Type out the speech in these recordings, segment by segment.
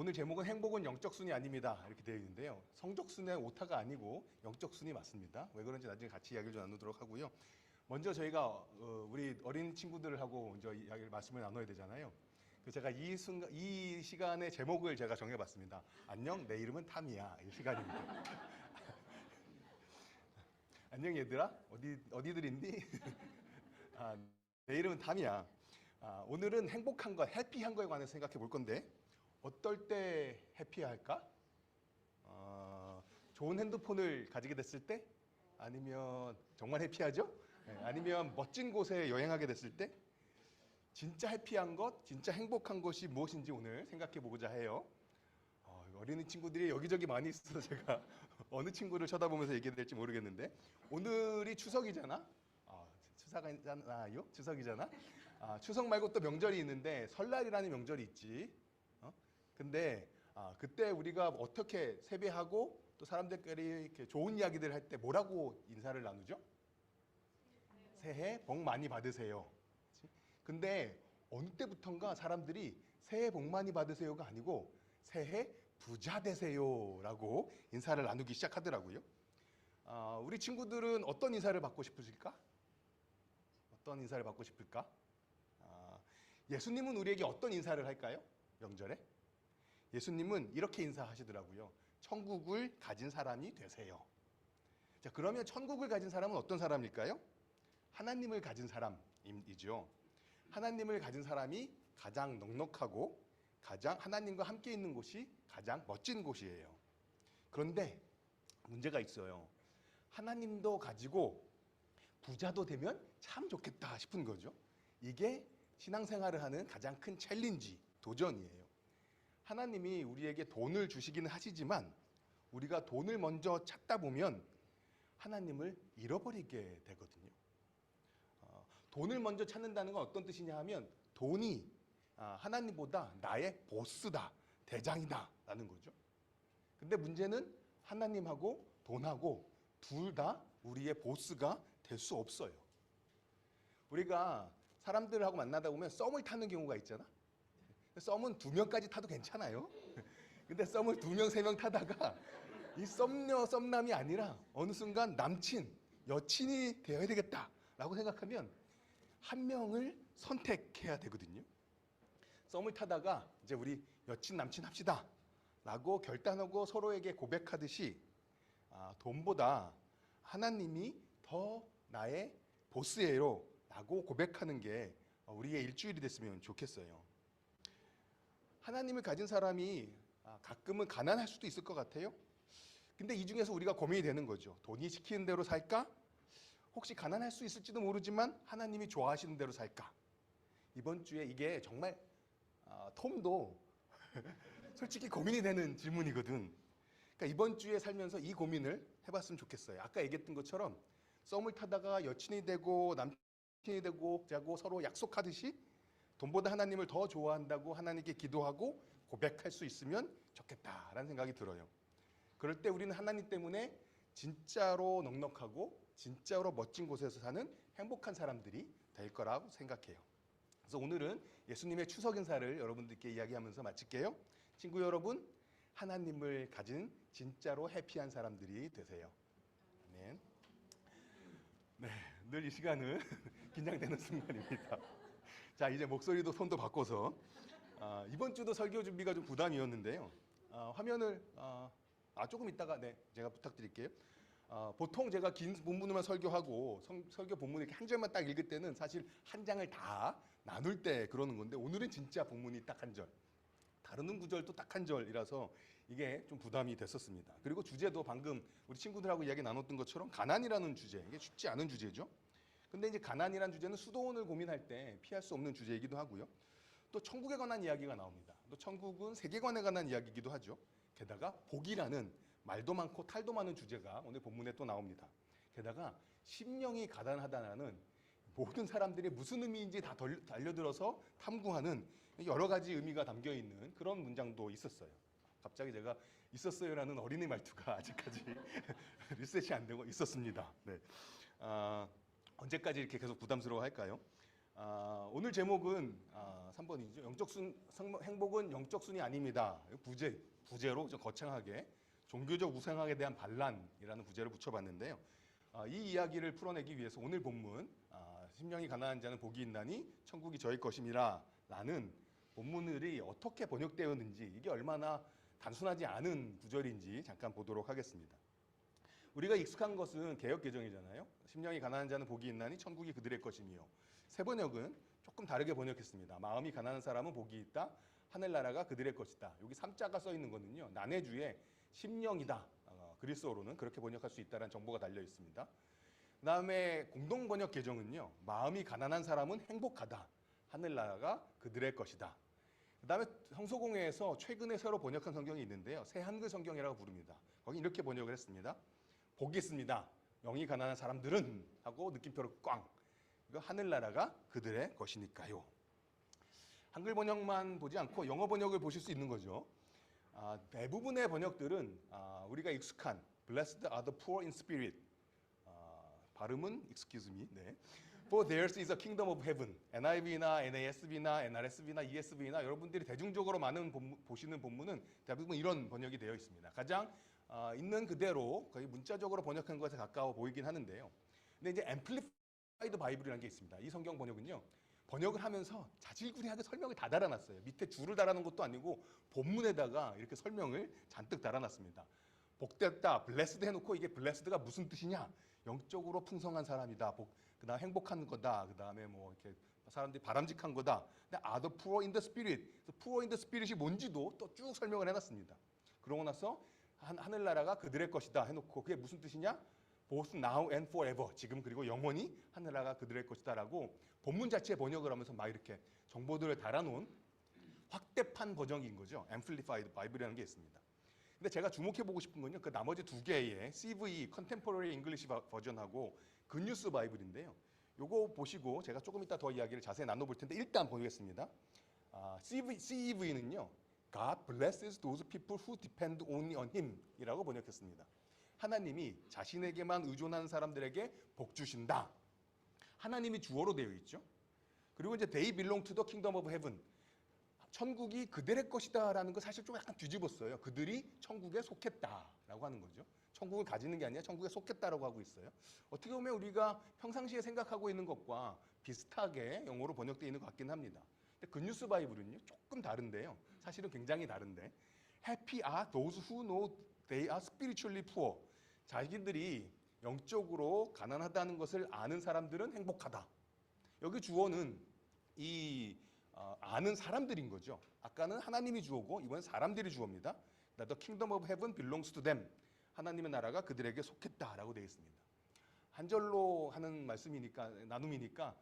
오늘 제목은 행복은 영적 순이 아닙니다. 이렇게 되어 있는데요. 성적 순의 오타가 아니고 영적 순이 맞습니다. 왜 그런지 나중에 같이 이야기를 좀 나누도록 하고요. 먼저 저희가 어, 우리 어린 친구들하고 먼저 이야기를 말씀을 나눠야 되잖아요. 그 제가 이 순간 이 시간의 제목을 제가 정해봤습니다. 안녕, 내 이름은 탐이야. 이 시간입니다. 안녕 얘들아, 어디 어디들 있니? 아, 내 이름은 탐이야. 아, 오늘은 행복한 것, 해피한 거에 관해서 생각해 볼 건데 어떨 때 해피할까? 어, 좋은 핸드폰을 가지게 됐을 때? 아니면 정말 해피하죠? 네, 아니면 멋진 곳에 여행하게 됐을 때? 진짜 해피한 것, 진짜 행복한 것이 무엇인지 오늘 생각해 보고자 해요. 어, 어린이 친구들이 여기저기 많이 있어서 제가 어느 친구를 쳐다보면서 얘기해야 될지 모르겠는데 오늘이 추석이잖아. 아, 추석이잖아요. 추석이잖아. 아, 추석 말고 또 명절이 있는데 설날이라는 명절이 있지. 어? 근데 아, 그때 우리가 어떻게 세배하고 또 사람들끼리 이렇게 좋은 이야기들 할 때 뭐라고 인사를 나누죠? 새해 복 많이 받으세요. 그치? 근데 어느 때부턴가 사람들이 새해 복 많이 받으세요가 아니고 새해 부자 되세요라고 인사를 나누기 시작하더라고요. 아, 우리 친구들은 어떤 인사를 받고 싶으실까? 어떤 인사를 받고 싶을까? 아, 예수님은 우리에게 어떤 인사를 할까요? 명절에? 예수님은 이렇게 인사하시더라고요. 천국을 가진 사람이 되세요. 자, 그러면 천국을 가진 사람은 어떤 사람일까요? 하나님을 가진 사람이죠. 하나님을 가진 사람이 가장 넉넉하고 가장 하나님과 함께 있는 곳이 가장 멋진 곳이에요. 그런데 문제가 있어요. 하나님도 가지고 부자도 되면 참 좋겠다 싶은 거죠. 이게 신앙생활을 하는 가장 큰 챌린지, 도전이에요. 하나님이 우리에게 돈을 주시기는 하시지만 우리가 돈을 먼저 찾다 보면 하나님을 잃어버리게 되거든요. 어, 돈을 먼저 찾는다는 건 어떤 뜻이냐 하면 돈이 아, 하나님보다 나의 보스다, 대장이다 라는 거죠. 근데 문제는 하나님하고 돈하고 둘 다 우리의 보스가 될 수 없어요. 우리가 사람들하고 만나다 보면 썸을 타는 경우가 있잖아. 썸은 두 명까지 타도 괜찮아요. 근데 썸을 두 명, 세 명 타다가 이 썸녀, 썸남이 아니라 어느 순간 남친, 여친이 되어야 되겠다라고 생각하면 한 명을 선택해야 되거든요. 썸을 타다가 이제 우리 여친, 남친 합시다. 라고 결단하고 서로에게 고백하듯이 아, 돈보다 하나님이 더 나의 보스예요. 라고 고백하는 게 우리의 일주일이 됐으면 좋겠어요. 하나님을 가진 사람이 아, 가끔은 가난할 수도 있을 것 같아요. 근데 이 중에서 우리가 고민이 되는 거죠. 돈이 시키는 대로 살까? 혹시 가난할 수 있을지도 모르지만 하나님이 좋아하시는 대로 살까? 이번 주에 이게 정말 아, 톰도 솔직히 고민이 되는 질문이거든. 그러니까 이번 주에 살면서 이 고민을 해봤으면 좋겠어요. 아까 얘기했던 것처럼 썸을 타다가 여친이 되고 남친이 되고 자고 서로 약속하듯이 돈보다 하나님을 더 좋아한다고 하나님께 기도하고 고백할 수 있으면 좋겠다라는 생각이 들어요. 그럴 때 우리는 하나님 때문에 진짜로 넉넉하고 진짜로 멋진 곳에서 사는 행복한 사람들이 될 거라고 생각해요. 그래서 오늘은 예수님의 추석 인사를 여러분들께 이야기하면서 마칠게요. 친구 여러분, 하나님을 가진 진짜로 해피한 사람들이 되세요. 아멘. 네, 늘 이 시간은 긴장되는 순간입니다. 자, 이제 목소리도 손도 바꿔서 아, 이번 주도 설교 준비가 좀 부담이었는데요. 아, 화면을 아, 아, 조금 있다가 네 제가 부탁드릴게요. 아, 보통 제가 긴 본문만 설교하고 성, 설교 본문 이렇게 한 절만 딱 읽을 때는 사실 한 장을 다 나눌 때 그러는 건데 오늘은 진짜 본문이 딱 한 절. 다루는 구절도 딱 한 절이라서 이게 좀 부담이 됐었습니다. 그리고 주제도 방금 우리 친구들하고 이야기 나눴던 것처럼 가난이라는 주제 이게 쉽지 않은 주제죠. 근데 이제 가난이라는 주제는 수도원을 고민할 때 피할 수 없는 주제이기도 하고요. 또 천국에 관한 이야기가 나옵니다. 또 천국은 세계관에 관한 이야기이기도 하죠. 게다가 복이라는 말도 많고 탈도 많은 주제가 오늘 본문에 또 나옵니다. 게다가 심령이 가난하다는 모든 사람들이 무슨 의미인지 다 덜- 달려들어서 탐구하는 여러 가지 의미가 담겨 있는 그런 문장도 있었어요. 갑자기 제가 있었어요라는 어린이 말투가 아직까지 리셋이 안 되고 있었습니다. 네. 아, 언제까지 이렇게 계속 부담스러워 할까요? 아, 오늘 제목은 아, 3번이죠. 영적 순 성- 행복은 영적 순이 아닙니다. 부제 부제로 좀 거창하게 종교적 우상학에 대한 반란이라는 부제를 붙여봤는데요. 아, 이 이야기를 풀어내기 위해서 오늘 본문 아, 심령이 가난한 자는 복이 있나니 천국이 저희 것임이라 라는 본문들이 어떻게 번역되었는지 이게 얼마나 단순하지 않은 구절인지 잠깐 보도록 하겠습니다. 우리가 익숙한 것은 개혁 개정이잖아요. 심령이 가난한 자는 복이 있나니 천국이 그들의 것이며 새 번역은 조금 다르게 번역했습니다. 마음이 가난한 사람은 복이 있다. 하늘나라가 그들의 것이다. 여기 삼자가 써 있는 거는요. 난해주의 심령이다. 어, 그리스어로는 그렇게 번역할 수 있다는 정보가 달려 있습니다. 그 다음에 공동 번역 개정은요. 마음이 가난한 사람은 행복하다. 하늘나라가 그들의 것이다. 그 다음에 성소공회에서 최근에 새로 번역한 성경이 있는데요. 새 한글 성경이라고 부릅니다. 거기 이렇게 번역을 했습니다. 복이 있습니다. 영이 가난한 사람들은 하고 느낌표를 꽝. 이거 하늘나라가 그들의 것이니까요. 한글 번역만 보지 않고 영어 번역을 보실 수 있는 거죠. 아, 대부분의 번역들은 아, 우리가 익숙한 Blessed are the poor in spirit. 아, 발음은 excuse me. 네. For theirs is a kingdom of heaven. NIV나 NASB나 NRSB나 ESV나 여러분들이 대중적으로 많은 본문- 보시는 본문은 대부분 이런 번역이 되어 있습니다. 가장 아, 있는 그대로 거의 문자적으로 번역한 것에 가까워 보이긴 하는데요. 근데 이제 Amplified Bible이라는 게 있습니다. 이 성경 번역은요. 번역을 하면서 자질구레하게 설명을 다 달아놨어요. 밑에 줄을 달아놓은 것도 아니고 본문에다가 이렇게 설명을 잔뜩 달아놨습니다. 복됐다, blessed 해놓고 이게 blessed가 무슨 뜻이냐? 영적으로 풍성한 사람이다. 복, 그다음 행복한 거다. 그다음에 뭐 이렇게 사람들이 바람직한 거다. 근데 the spirit. 그래서 poor in the spirit이 뭔지도 또 쭉 설명을 해놨습니다. 그러고 나서 한, 하늘나라가 그들의 것이다 해놓고 그게 무슨 뜻이냐? both now and forever. 지금 그리고 영원히 하늘나라가 그들의 것이다라고 본문 자체에 번역을 하면서 막 이렇게 정보들을 달아놓은 확대판 버전인 거죠. Amplified Bible이라는 게 있습니다. 근데 제가 주목해 보고 싶은 건요. 그 나머지 두 개의 CV Contemporary English 바- 버전하고 굿뉴스 바이블인데요. 요거 보시고 제가 조금 이따 더 이야기를 자세히 나눠볼 텐데 일단 보겠습니다. 아, CV, CEV는요. God blesses those people who depend only on Him이라고 번역했습니다. 하나님이 자신에게만 의존하는 사람들에게 복 주신다. 하나님이 주어로 되어 있죠. 그리고 이제 they belong to the kingdom of heaven. 천국이 그들의 것이다라는 거 사실 좀 약간 뒤집었어요. 그들이 천국에 속했다라고 하는 거죠. 천국을 가지는 게 아니라 천국에 속했다라고 하고 있어요. 어떻게 보면 우리가 평상시에 생각하고 있는 것과 비슷하게 영어로 번역되어 있는 것 같긴 합니다. 근데 그 굿뉴스 바이블은요 조금 다른데요. 사실은 굉장히 다른데 Happy are those who know they are spiritually poor. 자기들이 영적으로 가난하다는 것을 아는 사람들은 행복하다. 여기 주어는 이 어, 아는 사람들인 거죠. 아까는 하나님이 주어고 이번엔 사람들이 주어입니다. The kingdom of heaven belongs to them. 하나님의 나라가 그들에게 속했다라고 되어 있습니다. 한 절로 하는 말씀이니까 나눔이니까 아,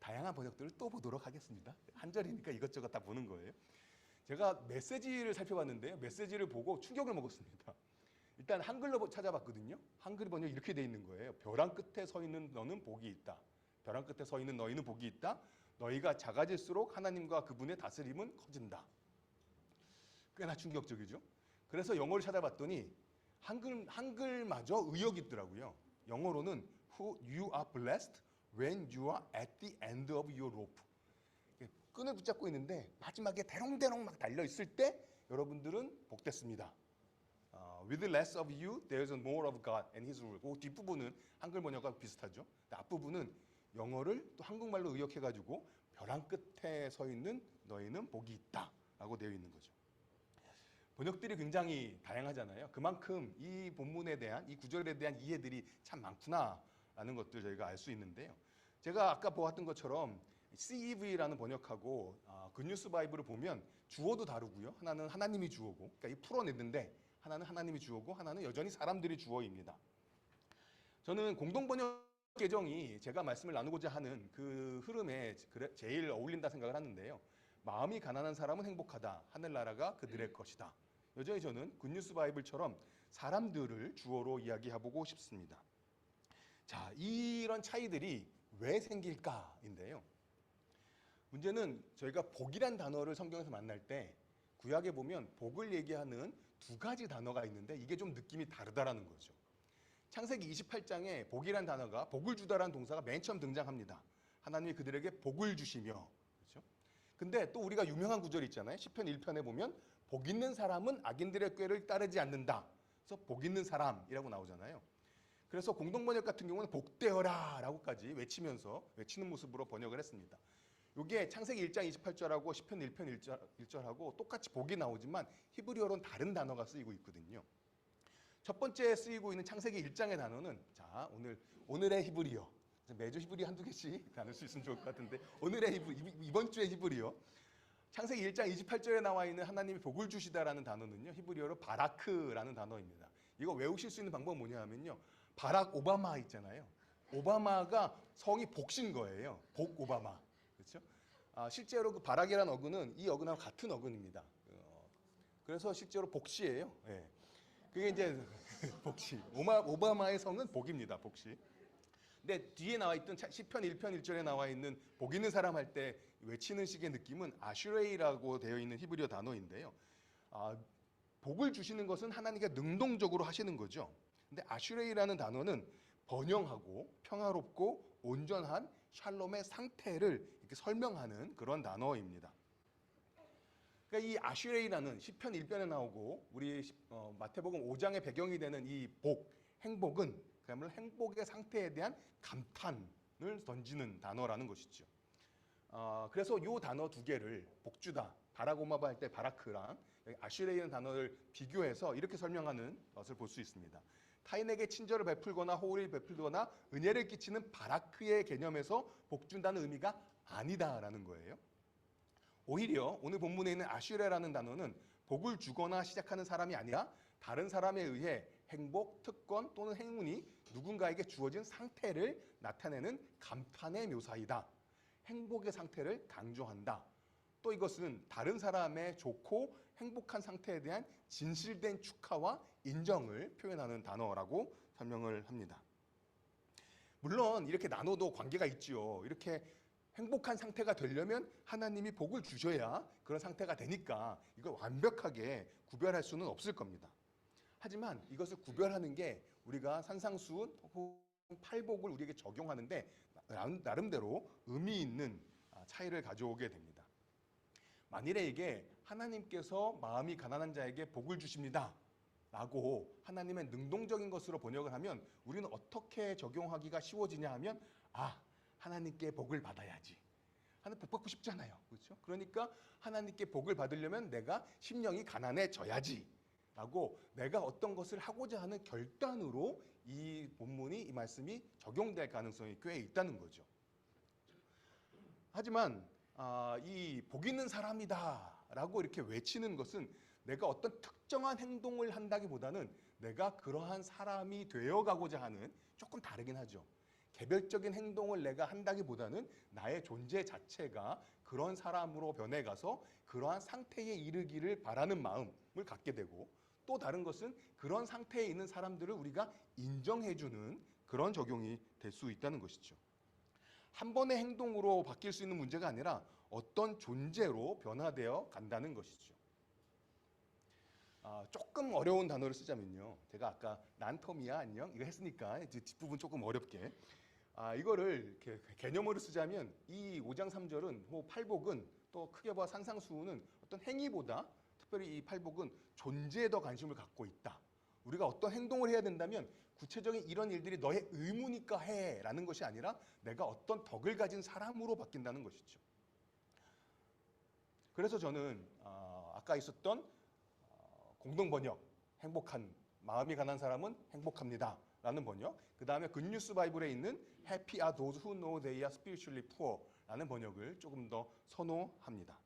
다양한 번역들을 또 보도록 하겠습니다. 한 절이니까 이것저것 다 보는 거예요. 제가 메시지를 살펴봤는데요. 메시지를 보고 충격을 먹었습니다. 일단 한글로 찾아봤거든요. 한글 번역 이렇게 돼 있는 거예요. 벼랑 끝에 서 있는 너는 복이 있다. 벼랑 끝에 서 있는 너희는 복이 있다. 너희가 작아질수록 하나님과 그분의 다스림은 커진다. 꽤나 충격적이죠. 그래서 영어를 찾아봤더니 한글 한글마저 의역이 있더라고요. 영어로는 who you are blessed when you are at the end of your rope. 끈을 붙잡고 있는데 마지막에 대롱대롱 막 달려 있을 때 여러분들은 복됐습니다. 어, with less of you, there's more of God and His rule. 그 뒷부분은 한글 번역과 비슷하죠. 앞부분은 영어를 또 한국말로 의역해가지고 벼랑 끝에 서 있는 너희는 복이 있다 라고 되어 있는 거죠. 번역들이 굉장히 다양하잖아요. 그만큼 이 본문에 대한 이 구절에 대한 이해들이 참 많구나 라는 것들 저희가 알 수 있는데요. 제가 아까 보았던 것처럼 CEV라는 번역하고 아, 굿뉴스 바이블을 보면 주어도 다르고요. 하나는 하나님이 주어고, 그러니까 이 풀어냈는데 하나는 하나님이 주어고 하나는 여전히 사람들이 주어입니다. 저는 공동 번역 계정이 제가 말씀을 나누고자 하는 그 흐름에 제일 어울린다 생각을 하는데요. 마음이 가난한 사람은 행복하다. 하늘나라가 그들의 것이다. 여전히 저는 굿뉴스 바이블처럼 사람들을 주어로 이야기해보고 싶습니다. 자, 이런 차이들이 왜 생길까인데요. 문제는 저희가 복이란 단어를 성경에서 만날 때 구약에 보면 복을 얘기하는 두 가지 단어가 있는데 이게 좀 느낌이 다르다라는 거죠. 창세기 28장에 복이란 단어가 복을 주다라는 동사가 맨 처음 등장합니다. 하나님이 그들에게 복을 주시며 그렇죠? 근데 또 우리가 유명한 구절이 있잖아요. 시편 1편에 보면 복 있는 사람은 악인들의 꾀를 따르지 않는다. 그래서 복 있는 사람이라고 나오잖아요. 그래서 공동번역 같은 경우는 복되어라 라고까지 외치면서 외치는 모습으로 번역을 했습니다. 이게 창세기 1장 28절하고 시편 1편 1절, 1절하고 똑같이 복이 나오지만 히브리어로는 다른 단어가 쓰이고 있거든요. 첫 번째 쓰이고 있는 창세기 1장의 단어는 자 오늘 오늘의 히브리어 매주 히브리 한두 개씩 나눌 수 있으면 좋을 것 같은데 오늘의 히브 이번 주의 히브리어 창세기 1장 28절에 나와 있는 하나님이 복을 주시다라는 단어는요 히브리어로 바라크라는 단어입니다. 이거 외우실 수 있는 방법은 뭐냐 하면요 바락 오바마 있잖아요. 오바마가 성이 복신 거예요. 복 오바마 그렇죠? 아, 실제로 그 바락이라는 어근은 이 어근하고 같은 어근입니다. 어, 그래서 실제로 복시예요. 예. 그게 이제 복시. 오마, 오바마의 성은 복입니다. 복시. 근데 뒤에 나와 있던 차- 시편 1편 1절에 나와 있는 복 있는 사람 할 때 외치는 식의 느낌은 아슈레이라고 되어 있는 히브리어 단어인데요. 아, 복을 주시는 것은 하나님께 능동적으로 하시는 거죠. 근데 아슈레이라는 단어는 번영하고 평화롭고 온전한 샬롬의 상태를 이렇게 설명하는 그런 단어입니다. 그러니까 이 아슈레이라는 시편 1편에 나오고 우리 시- 어, 마태복음 5장의 배경이 되는 이 복, 행복은 그야말로 행복의 상태에 대한 감탄을 던지는 단어라는 것이죠. 어, 그래서 이 단어 두 개를 복주다, 바라고마바 할 때 바라크랑 아슈레이라는 단어를 비교해서 이렇게 설명하는 것을 볼 수 있습니다. 타인에게 친절을 베풀거나 호의를 베풀거나 은혜를 끼치는 바라크의 개념에서 복준다는 의미가 아니다라는 거예요. 오히려 오늘 본문에 있는 아슈레라는 단어는 복을 주거나 시작하는 사람이 아니라 다른 사람에 의해 행복, 특권 또는 행운이 누군가에게 주어진 상태를 나타내는 감탄의 묘사이다. 행복의 상태를 강조한다. 또 이것은 다른 사람의 좋고 행복한 상태에 대한 진실된 축하와 인정을 표현하는 단어라고 설명을 합니다. 물론 이렇게 나눠도 관계가 있지요. 이렇게 행복한 상태가 되려면 하나님이 복을 주셔야 그런 상태가 되니까 이걸 완벽하게 구별할 수는 없을 겁니다. 하지만 이것을 구별하는 게 우리가 산상수훈 혹은 팔복을 우리에게 적용하는데 나름- 나름대로 의미 있는 아, 차이를 가져오게 됩니다. 만일에 이게 하나님께서 마음이 가난한 자에게 복을 주십니다. 라고 하나님의 능동적인 것으로 번역을 하면 우리는 어떻게 적용하기가 쉬워지냐 하면 아 하나님께 복을 받아야지. 하나님 복 받고 싶잖아요. 그렇죠? 그러니까 하나님께 복을 받으려면 내가 심령이 가난해져야지. 라고 내가 어떤 것을 하고자 하는 결단으로 이 본문이 이 말씀이 적용될 가능성이 꽤 있다는 거죠. 하지만 아, 이 복 있는 사람이다라고 이렇게 외치는 것은 내가 어떤 특정한 행동을 한다기보다는 내가 그러한 사람이 되어 가고자 하는 조금 다르긴 하죠. 개별적인 행동을 내가 한다기보다는 나의 존재 자체가 그런 사람으로 변해가서 그러한 상태에 이르기를 바라는 마음을 갖게 되고 또 다른 것은 그런 상태에 있는 사람들을 우리가 인정해주는 그런 적용이 될 수 있다는 것이죠. 한 번의 행동으로 바뀔 수 있는 문제가 아니라 어떤 존재로 변화되어 간다는 것이죠. 아, 조금 어려운 단어를 쓰자면요. 제가 아까 난텀이야 안녕 이거 했으니까 이제 뒷부분 조금 어렵게 아, 이거를 개념으로 쓰자면 이 5장 3절은 호 팔복은 또 크게 봐 산상수훈은 어떤 행위보다 특별히 이 팔복은 존재에 더 관심을 갖고 있다. 우리가 어떤 행동을 해야 된다면 구체적인 이런 일들이 너의 의무니까 해라는 것이 아니라 내가 어떤 덕을 가진 사람으로 바뀐다는 것이죠. 그래서 저는 아, 아까 있었던 어, 공동 번역 행복한 마음이 가난 사람은 행복합니다 라는 번역. 그 다음에 굿뉴스 바이블에 있는 Happy are those who know they are spiritually poor라는 번역을 조금 더 선호합니다.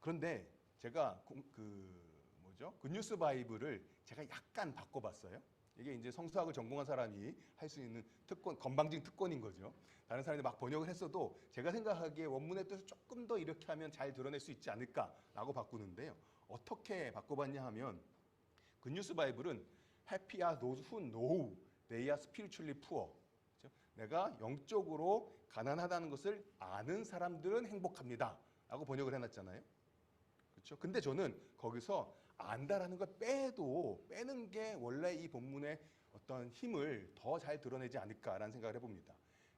그런데 제가 공- 그 뭐죠? 굿뉴스 바이블을 제가 약간 바꿔봤어요. 이게 이제 성수학을 전공한 사람이 할 수 있는 특권, 건방진 특권인 거죠. 다른 사람들이 막 번역을 했어도 제가 생각하기에 원문의 뜻을 조금 더 이렇게 하면 잘 드러낼 수 있지 않을까라고 바꾸는데요. 어떻게 바꿔봤냐 하면 굿뉴스 바이블은 Happy are those who know they are spiritually poor. 그렇죠? 내가 영적으로 가난하다는 것을 아는 사람들은 행복합니다. 라고 번역을 해놨잖아요. 그렇죠? 근데 저는 거기서 안다라는 걸 빼도 빼는 게 원래 이 본문의 어떤 힘을 더 잘 드러내지 않을까라는 생각을 해봅니다.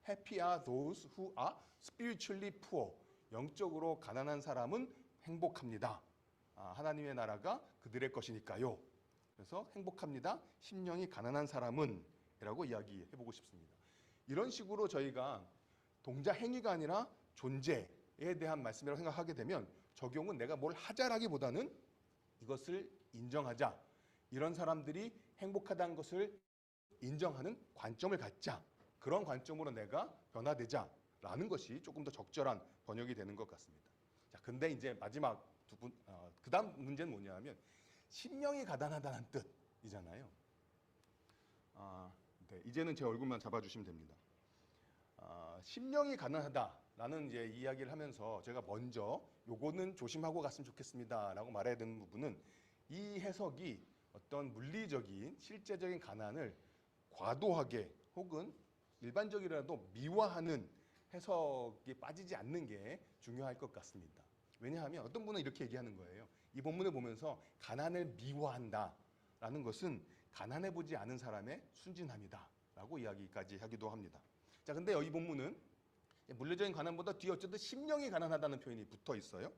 happy are those who are spiritually poor. 영적으로 가난한 사람은 행복합니다. 아, 하나님의 나라가 그들의 것이니까요. 그래서 행복합니다. 심령이 가난한 사람은 이라고 이야기해 보고 싶습니다. 이런 식으로 저희가 동자 행위가 아니라 존재에 대한 말씀이라고 생각하게 되면 적용은 내가 뭘 하자라기보다는 이것을 인정하자. 이런 사람들이 행복하다는 것을 인정하는 관점을 갖자. 그런 관점으로 내가 변화되자라는 것이 조금 더 적절한 번역이 되는 것 같습니다. 자, 근데 이제 마지막 두 분, 어, 그 다음 문제는 뭐냐면 심령이 가난하다는 뜻이잖아요. 아, 네, 이제는 제 얼굴만 잡아주시면 됩니다. 아, 심령이 가난하다 라는 이제 이야기를 하면서 제가 먼저 요거는 조심하고 갔으면 좋겠습니다 라고 말해야 되는 부분은 이 해석이 어떤 물리적인 실제적인 가난을 과도하게 혹은 일반적이라도 미화하는 해석이 빠지지 않는 게 중요할 것 같습니다. 왜냐하면 어떤 분은 이렇게 얘기하는 거예요. 이 본문을 보면서 가난을 미화한다 라는 것은 가난해 보지 않은 사람의 순진함이다 라고 이야기까지 하기도 합니다. 자, 근데 이 본문은 물리적인 가난보다 뒤에 어쨌든 심령이 가난하다는 표현이 붙어 있어요.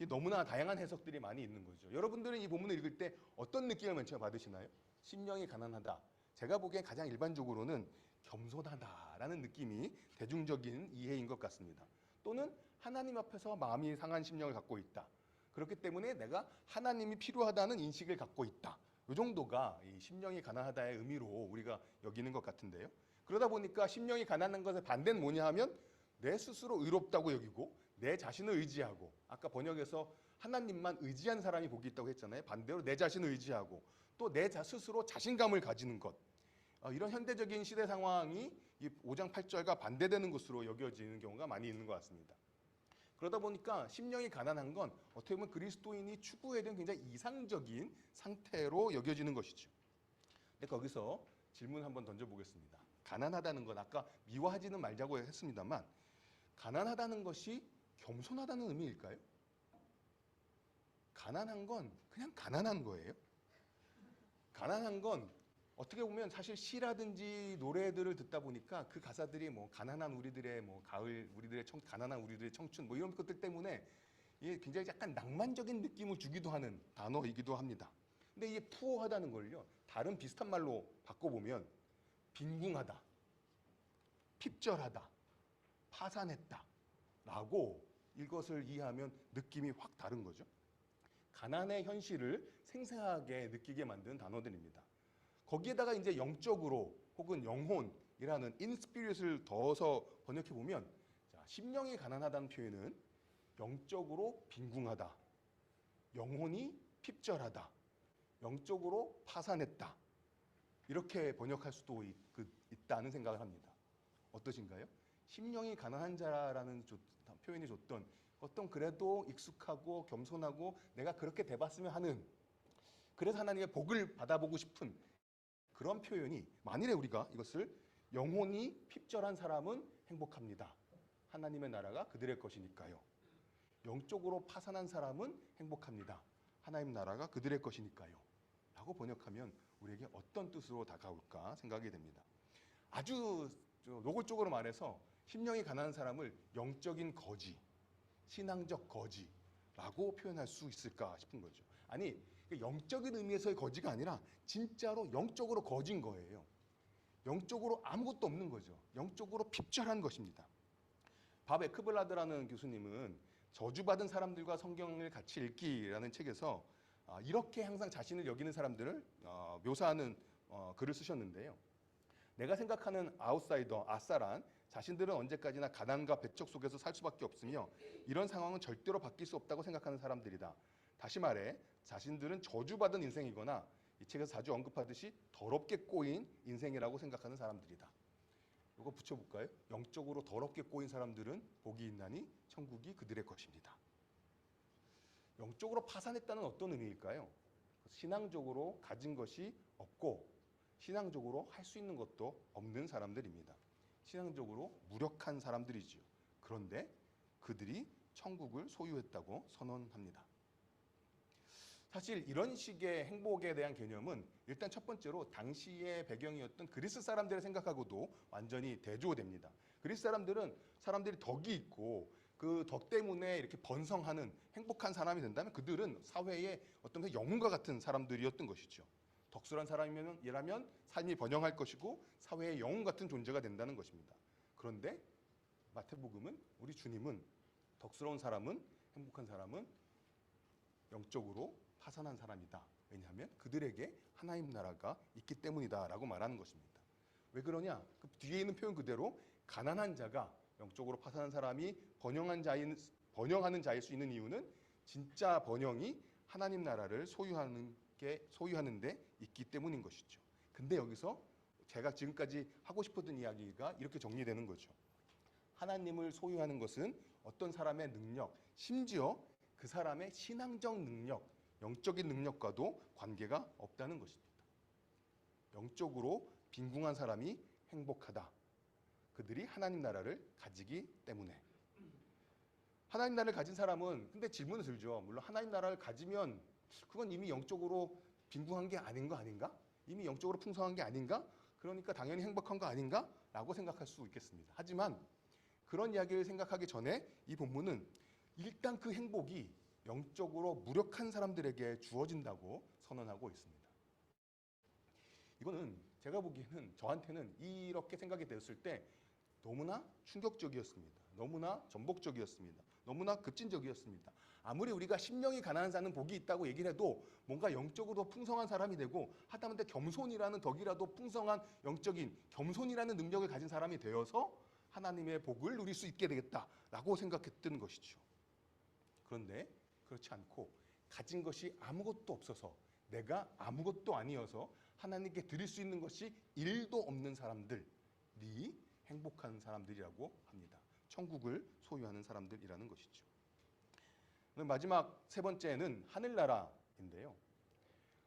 이 너무나 다양한 해석들이 많이 있는 거죠. 여러분들은 이 본문을 읽을 때 어떤 느낌을 맨 처음 받으시나요? 심령이 가난하다. 제가 보기엔 가장 일반적으로는 겸손하다라는 느낌이 대중적인 이해인 것 같습니다. 또는 하나님 앞에서 마음이 상한 심령을 갖고 있다. 그렇기 때문에 내가 하나님이 필요하다는 인식을 갖고 있다. 이 정도가 이 심령이 가난하다의 의미로 우리가 여기는 것 같은데요. 그러다 보니까 심령이 가난한 것의 반대는 뭐냐 하면 내 스스로 의롭다고 여기고 내 자신을 의지하고 아까 번역에서 하나님만 의지한 사람이 복이 있다고 했잖아요. 반대로 내 자신을 의지하고 또 내 스스로 자신감을 가지는 것. 어, 이런 현대적인 시대 상황이 이 5장 8절과 반대되는 것으로 여겨지는 경우가 많이 있는 것 같습니다. 그러다 보니까 심령이 가난한 건 어떻게 보면 그리스도인이 추구해야 되는 굉장히 이상적인 상태로 여겨지는 것이죠. 근데 거기서 질문 한번 던져보겠습니다. 가난하다는 건 아까 미워하지는 말자고 했습니다만 가난하다는 것이 겸손하다는 의미일까요? 가난한 건 그냥 가난한 거예요. 가난한 건 어떻게 보면 사실 시라든지 노래들을 듣다 보니까 그 가사들이 뭐 가난한 우리들의 뭐 가을 우리들의 청 가난한 우리들의 청춘 뭐 이런 것들 때문에 이게 굉장히 약간 낭만적인 느낌을 주기도 하는 단어이기도 합니다. 근데 이게 푸어하다는 걸요 다른 비슷한 말로 바꿔 보면 빈궁하다, 핍절하다, 파산했다라고 이것을 이해하면 느낌이 확 다른 거죠. 가난의 현실을 생생하게 느끼게 만드는 단어들입니다. 거기에다가 이제 영적으로 혹은 영혼이라는 인스피릿을 더해서 번역해 보면 자, 심령이 가난하다는 표현은 영적으로 빈궁하다, 영혼이 핍절하다, 영적으로 파산했다 이렇게 번역할 수도 있, 그, 있다는 생각을 합니다. 어떠신가요? 심령이 가난한 자라는 조, 표현이 줬던 어떤 그래도 익숙하고 겸손하고 내가 그렇게 돼봤으면 하는 그래서 하나님의 복을 받아보고 싶은 그런 표현이 만일에 우리가 이것을 영혼이 핍절한 사람은 행복합니다. 하나님의 나라가 그들의 것이니까요. 영적으로 파산한 사람은 행복합니다. 하나님 나라가 그들의 것이니까요. 라고 번역하면 우리에게 어떤 뜻으로 다가올까 생각이 됩니다. 아주 노골적으로 말해서 심령이 가난한 사람을 영적인 거지, 신앙적 거지라고 표현할 수 있을까 싶은 거죠. 아니, 그 영적인 의미에서의 거지가 아니라 진짜로 영적으로 거진 거예요. 영적으로 아무것도 없는 거죠. 영적으로 핍절한 것입니다. 밥 에크블라드라는 교수님은 저주받은 사람들과 성경을 같이 읽기라는 책에서 아, 이렇게 항상 자신을 여기는 사람들을 어, 묘사하는 어, 글을 쓰셨는데요. 내가 생각하는 아웃사이더, 아싸란 자신들은 언제까지나 가난과 배척 속에서 살 수밖에 없으며 이런 상황은 절대로 바뀔 수 없다고 생각하는 사람들이다. 다시 말해 자신들은 저주받은 인생이거나 이 책에서 자주 언급하듯이 더럽게 꼬인 인생이라고 생각하는 사람들이다. 이거 붙여볼까요? 영적으로 더럽게 꼬인 사람들은 복이 있나니 천국이 그들의 것입니다. 영적으로 파산했다는 어떤 의미일까요? 신앙적으로 가진 것이 없고 신앙적으로 할 수 있는 것도 없는 사람들입니다. 신앙적으로 무력한 사람들이지요. 그런데 그들이 천국을 소유했다고 선언합니다. 사실 이런 식의 행복에 대한 개념은 일단 첫 번째로 당시의 배경이었던 그리스 사람들의 생각하고도 완전히 대조됩니다. 그리스 사람들은 사람들이 덕이 있고 그 덕 때문에 이렇게 번성하는 행복한 사람이 된다면 그들은 사회의 어떤 그 영웅과 같은 사람들이었던 것이죠. 덕술한 사람이라면 삶이 번영할 것이고 사회의 영웅 같은 존재가 된다는 것입니다. 그런데 마태복음은 우리 주님은 덕스러운 사람은 행복한 사람은 영적으로 파산한 사람이다. 왜냐하면 그들에게 하나님 나라가 있기 때문이다라고 말하는 것입니다. 왜 그러냐? 그 뒤에 있는 표현 그대로 가난한 자가 영적으로 파산한 사람이 번영한 자인 번영하는 자일 수 있는 이유는 진짜 번영이 하나님 나라를 소유하는 게 소유하는 데 있기 때문인 것이죠. 근데 여기서 제가 지금까지 하고 싶었던 이야기가 이렇게 정리되는 거죠. 하나님을 소유하는 것은 어떤 사람의 능력, 심지어 그 사람의 신앙적 능력, 영적인 능력과도 관계가 없다는 것입니다. 영적으로 빈궁한 사람이 행복하다. 그들이 하나님 나라를 가지기 때문에. 하나님 나라를 가진 사람은 근데 질문을 들죠. 물론 하나님 나라를 가지면 그건 이미 영적으로 빈궁한 게 아닌 거 아닌가? 이미 영적으로 풍성한 게 아닌가? 그러니까 당연히 행복한 거 아닌가? 라고 생각할 수 있겠습니다. 하지만 그런 이야기를 생각하기 전에 이 본문은 일단 그 행복이 영적으로 무력한 사람들에게 주어진다고 선언하고 있습니다. 이거는 제가 보기에는 저한테는 이렇게 생각이 되었을 때 너무나 충격적이었습니다. 너무나 전복적이었습니다. 너무나 급진적이었습니다. 아무리 우리가 심령이 가난한 자는 복이 있다고 얘기를 해도 뭔가 영적으로 풍성한 사람이 되고 하다못해 겸손이라는 덕이라도 풍성한 영적인 겸손이라는 능력을 가진 사람이 되어서 하나님의 복을 누릴 수 있게 되겠다라고 생각했던 것이죠. 그런데 그렇지 않고 가진 것이 아무것도 없어서 내가 아무것도 아니어서 하나님께 드릴 수 있는 것이 일도 없는 사람들이 행복한 사람들이라고 합니다. 천국을 소유하는 사람들이라는 것이죠. 마지막 세 번째는 하늘나라인데요.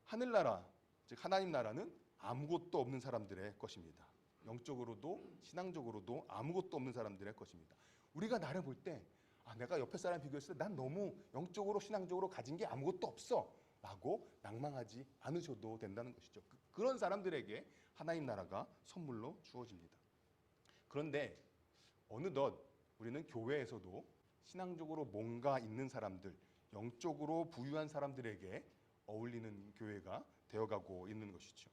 하늘나라, 즉 하나님 나라는 아무것도 없는 사람들의 것입니다. 영적으로도 신앙적으로도 아무것도 없는 사람들의 것입니다. 우리가 나를 볼 때 아, 내가 옆에 사람 비교했을 때 난 너무 영적으로 신앙적으로 가진 게 아무것도 없어 라고 낭망하지 않으셔도 된다는 것이죠. 그, 그런 사람들에게 하나님 나라가 선물로 주어집니다. 그런데 어느덧 우리는 교회에서도 신앙적으로 뭔가 있는 사람들, 영적으로 부유한 사람들에게 어울리는 교회가 되어가고 있는 것이죠.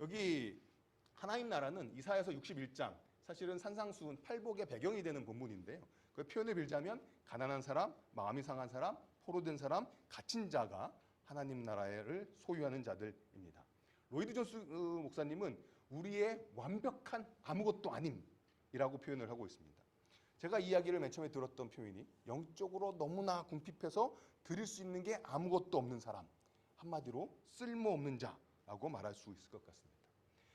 여기 하나님 나라는 이사야서 61장 사실은 산상수훈 팔복의 배경이 되는 본문인데요. 그 표현을 빌자면 가난한 사람, 마음이 상한 사람, 포로된 사람, 갇힌 자가 하나님 나라를 소유하는 자들입니다. 로이드 존스 어, 목사님은 우리의 완벽한 아무것도 아님이라고 표현을 하고 있습니다. 제가 이야기를 맨 처음에 들었던 표현이 영적으로 너무나 궁핍해서 드릴 수 있는 게 아무것도 없는 사람 한마디로 쓸모없는 자라고 말할 수 있을 것 같습니다.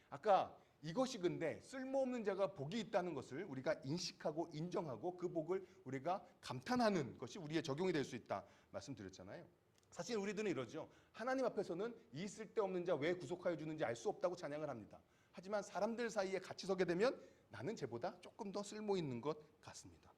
아까 이것이 근데 쓸모없는 자가 복이 있다는 것을 우리가 인식하고 인정하고 그 복을 우리가 감탄하는 것이 우리의 적용이 될 수 있다 말씀드렸잖아요. 사실 우리들은 이러죠. 하나님 앞에서는 이 쓸데없는 자 왜 구속하여 주는지 알 수 없다고 찬양을 합니다. 하지만 사람들 사이에 같이 서게 되면 나는 쟤보다 조금 더 쓸모 있는 것 같습니다.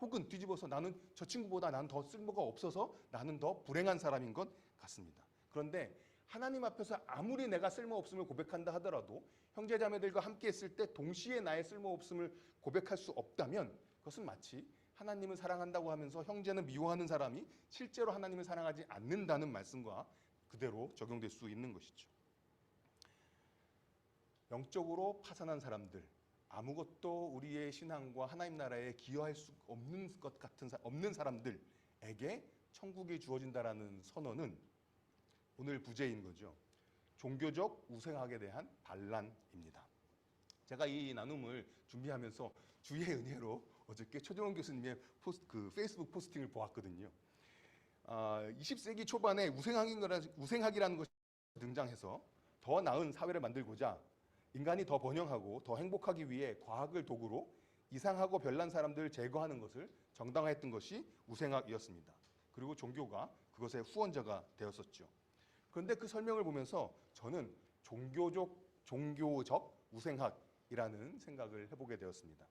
혹은 뒤집어서 나는 저 친구보다 나는 더 쓸모가 없어서 나는 더 불행한 사람인 것 같습니다. 그런데 하나님 앞에서 아무리 내가 쓸모없음을 고백한다 하더라도 형제자매들과 함께 했을 때 동시에 나의 쓸모없음을 고백할 수 없다면 그것은 마치 하나님을 사랑한다고 하면서 형제는 미워하는 사람이 실제로 하나님을 사랑하지 않는다는 말씀과 그대로 적용될 수 있는 것이죠. 영적으로 파산한 사람들, 아무것도 우리의 신앙과 하나님 나라에 기여할 수 없는 것 같은 사, 없는 사람들에게 천국이 주어진다라는 선언은 오늘 부제인 거죠. 종교적 우생학에 대한 반란입니다. 제가 이 나눔을 준비하면서 주의 은혜로 어저께 최종원 교수님의 포스트, 그 페이스북 포스팅을 보았거든요. 아, 20세기 초반에 우생학이라는, 우생학이라는 것이 등장해서 더 나은 사회를 만들고자 인간이 더 번영하고 더 행복하기 위해 과학을 도구로 이상하고 별난 사람들을 제거하는 것을 정당화했던 것이 우생학이었습니다. 그리고 종교가 그것의 후원자가 되었었죠. 그런데 그 설명을 보면서 저는 종교적 종교적 우생학이라는 생각을 해보게 되었습니다.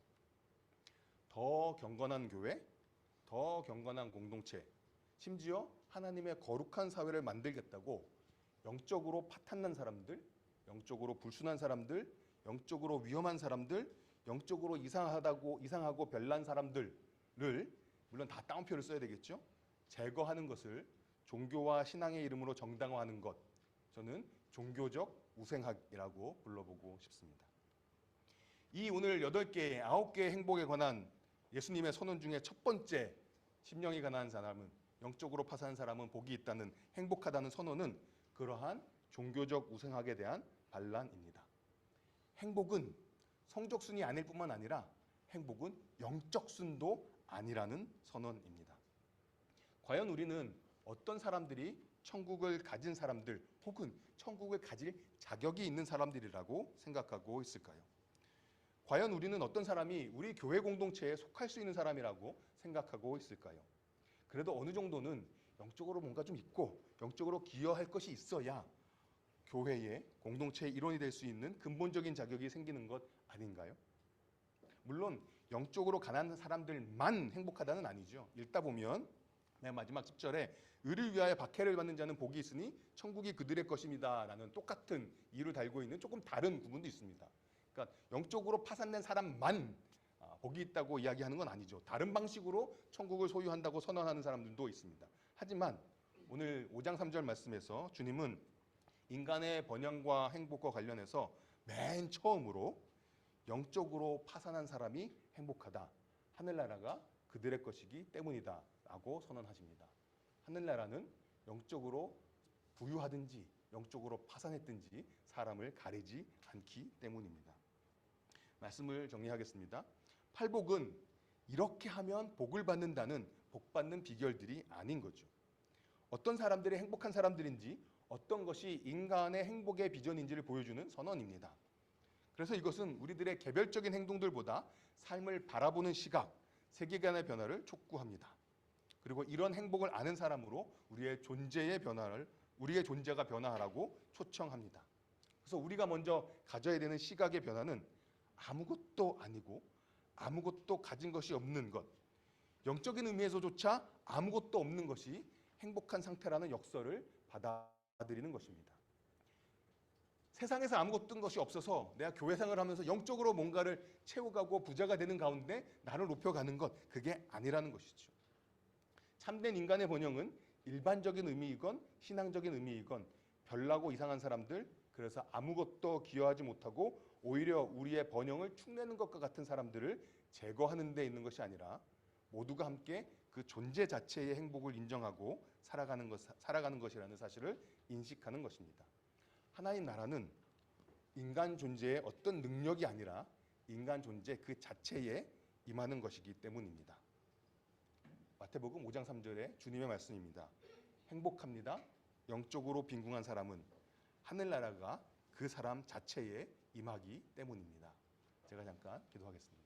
더 경건한 교회, 더 경건한 공동체, 심지어 하나님의 거룩한 사회를 만들겠다고 영적으로 파탄난 사람들, 영적으로 불순한 사람들, 영적으로 위험한 사람들, 영적으로 이상하다고 이상하고 별난 사람들을 물론 다 따옴표를 써야 되겠죠. 제거하는 것을 종교와 신앙의 이름으로 정당화하는 것 저는 종교적 우생학이라고 불러보고 싶습니다. 이 오늘 여덟 개, 아홉 개의 행복에 관한 예수님의 선언 중에 첫 번째 심령이 가난한 사람은 영적으로 파산한 사람은 복이 있다는 행복하다는 선언은 그러한 종교적 우생학에 대한 반란입니다. 행복은 성적 순이 아닐 뿐만 아니라 행복은 영적 순도 아니라는 선언입니다. 과연 우리는 어떤 사람들이 천국을 가진 사람들 혹은 천국을 가질 자격이 있는 사람들이라고 생각하고 있을까요? 과연 우리는 어떤 사람이 우리 교회 공동체에 속할 수 있는 사람이라고 생각하고 있을까요? 그래도 어느 정도는 영적으로 뭔가 좀 있고 영적으로 기여할 것이 있어야 교회의 공동체의 일원이 될 수 있는 근본적인 자격이 생기는 것 아닌가요? 물론 영적으로 가난한 사람들만 행복하다는 아니죠. 읽다 보면 맨 마지막 10절에 의를 위하여 박해를 받는 자는 복이 있으니 천국이 그들의 것입니다 라는 똑같은 이유를 달고 있는 조금 다른 부분도 있습니다. 그러니까 영적으로 파산된 사람만 아, 복이 있다고 이야기하는 건 아니죠. 다른 방식으로 천국을 소유한다고 선언하는 사람들도 있습니다. 하지만 오늘 5장 3절 말씀에서 주님은 인간의 번영과 행복과 관련해서 맨 처음으로 영적으로 파산한 사람이 행복하다. 하늘나라가 그들의 것이기 때문이다 라고 선언하십니다. 하늘나라는 영적으로 부유하든지 영적으로 파산했든지 사람을 가리지 않기 때문입니다. 말씀을 정리하겠습니다. 팔복은 이렇게 하면 복을 받는다는 복 받는 비결들이 아닌 거죠. 어떤 사람들이 행복한 사람들인지 어떤 것이 인간의 행복의 비전인지를 보여주는 선언입니다. 그래서 이것은 우리들의 개별적인 행동들보다 삶을 바라보는 시각, 세계관의 변화를 촉구합니다. 그리고 이런 행복을 아는 사람으로 우리의 존재의 변화를 우리의 존재가 변화하라고 초청합니다. 그래서 우리가 먼저 가져야 되는 시각의 변화는 아무것도 아니고 아무것도 가진 것이 없는 것, 영적인 의미에서조차 아무것도 없는 것이 행복한 상태라는 역설을 받아 들이는 것입니다. 세상에서 아무것도 뜬 것이 없어서 내가 교회 생활을 하면서 영적으로 뭔가를 채워가고 부자가 되는 가운데 나를 높여가는 것 그게 아니라는 것이죠. 참된 인간의 번영은 일반적인 의미이건 신앙적인 의미이건 별나고 이상한 사람들 그래서 아무것도 기여하지 못하고 오히려 우리의 번영을 축내는 것과 같은 사람들을 제거하는 데 있는 것이 아니라 모두가 함께 그 존재 자체의 행복을 인정하고 살아가는 것 살아가는 것이라는 사실을 인식하는 것입니다. 하나님 나라는 인간 존재의 어떤 능력이 아니라 인간 존재 그 자체에 임하는 것이기 때문입니다. 마태복음 5장 3절에 주님의 말씀입니다. 행복합니다. 영적으로 빈궁한 사람은 하늘나라가 그 사람 자체에 임하기 때문입니다. 제가 잠깐 기도하겠습니다.